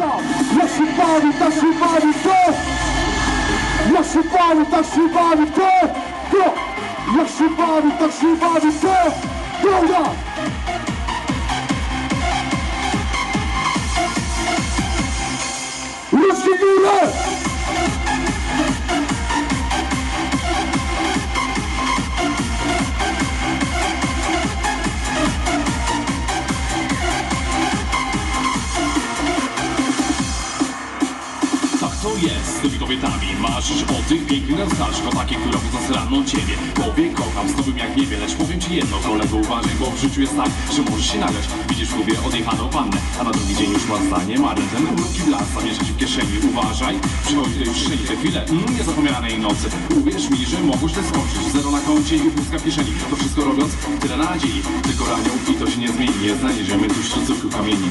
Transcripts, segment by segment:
Uwaga! Jak się bawi, tak się bawi, kto? Jak się bawi, tak się bawi, kto? Kto? Jak się bawi, tak się bawi, kto? Dobra! Ruszcie to jest z tymi kobietami Marzysz o tych pięknych rozkażesz O takiej, która poza zraną ciebie. Powie kocham z tobą jak nie Lecz powiem ci jedno kolego uważaj Bo w życiu jest tak, że możesz się nagrać. Widzisz w klubie odjechaną pannę A na drugi dzień już ma zdanie marny. Ten krótki las zamieszać w kieszeni Uważaj, przychodzi tutaj już te chwile mm, Niezapomnianej nocy. Uwierz mi, że mogłeś te skończyć. Zero na koncie i pustka w kieszeni. To wszystko robiąc tyle nadziei Tylko ranią i to się nie zmieni. Nie znajdziemy tu sztuców kamieni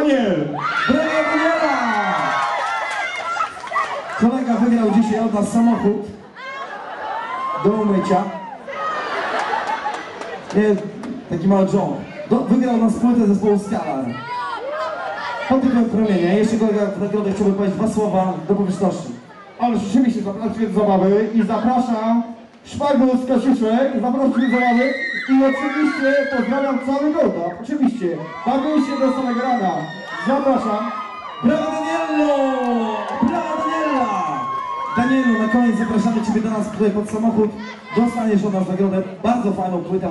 Daniel! Brawo Daniela! Kolega wygrał dzisiaj od nas samochód do umycia. Nie, taki mały John. Do, wygrał nas płytę zespołu Scalar. Pod tytułem Promienia. Jeszcze kolega w nagrodę chciałby powiedzieć dwa słowa do publiczności. Ale rzeczywiście zapraszam zabawy i zapraszam Szwagus Kasiuszek, zapraszam do zabawy i oczywiście pozdrawiam cały Golda, oczywiście. Bawię się do samego rana. Zapraszam. Brawo Daniello! Brawo Daniela! Danielu, na koniec zapraszamy Ciebie do nas tutaj pod samochód. Dostaniesz od nas nagrodę, bardzo fajną płytę.